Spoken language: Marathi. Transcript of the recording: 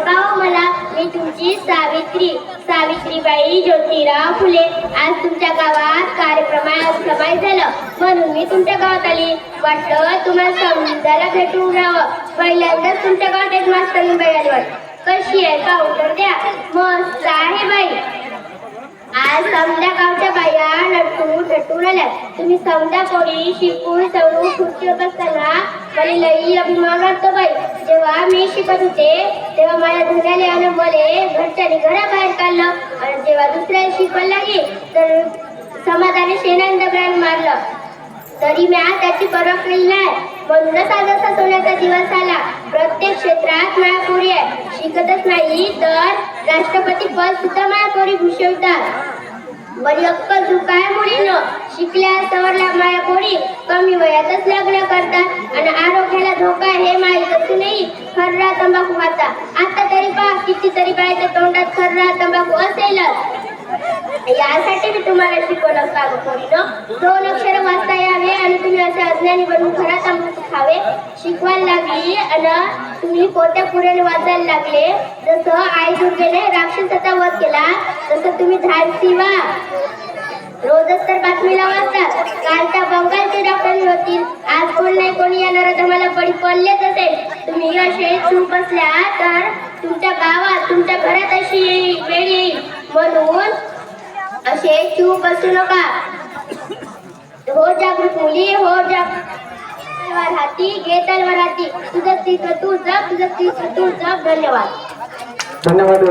पाहो मला मी तुमची सावित्री सावित्रीबाई ज्योतिराव फुले. आज तुमच्या गावात कार्यक्रमात समाय झालं. म्हणून मी तुमच्या गावात आली. वाटलं तुम्हाला समजायला भेटून राहावं. पहिल्यांदाच तुमच्या गावात एक मास्तर बाई आली कशी आहे का उत्तर द्या. मस्त आहे बाई. आज समजा गावच्या बाया नटून नटून आल्या. तुम्ही समजा कोणी शिकून सवरून खुर्ची बसताना आणि लई अभिमान वाटतो बाई. जेव्हा मी शिकत होते तेव्हा माझ्या धुण्याने आणि मले घरच्याने घराबाहेर काढलं. आणि जेव्हा दुसऱ्या शिकवायला लागली तर समाजाने शेणाने दगडाने मारलं. तरी मी आज त्याची परवा केली नाही. म्हणूनच आज असा सोन्याचा दिवस आला. प्रत्येक क्षेत्रात मायापुरी आहे. शिकतच नाही तर राष्ट्रपती पद सुद्धा मायापुरी भूषवतात. बरी अक्कल तू काय मुलीनं शिकल्या सवरल्या मायापोरी कमी वयातच लग्न करतात. आणि आरोग्याला धोका हे माहीत असूनही खर्रा तंबाखू खाता. आता तरी पहा कितीतरी बायच्या तोंडात खर्रा तंबाखू असेलच. यासाठी मी तुम्हाला शिकवलं का पोरीनं? दोन अक्षर वाचता यावे आणि तुम्ही असे अज्ञानी बनून खरा तंबाखू खावे. शिकवायला लागली आणि तुम्ही कोट्या पुरेने वाचायला लागले. जसं आई दुर्गेने राक्षसाचा केला तसं तुम्ही धाडसी व्हा रोजच तर बातमीला वाचतात. काल त्या बंगालचे डॉक्टर होतील. आज कोण नाही कोणी येणार तर बळी पडलेच असेल. तुम्ही असे चूप बसल्या तर तुमच्या गावात तुमच्या घरात अशी वेळ येईल म्हणून असे चूप बसू नका. हो जागृत मुली हो जागृत तलवार हाती घे तलवार हाती. तुझं तिथं तू जप तुझं तिथं तू जप धन्यवाद. धन्यवाद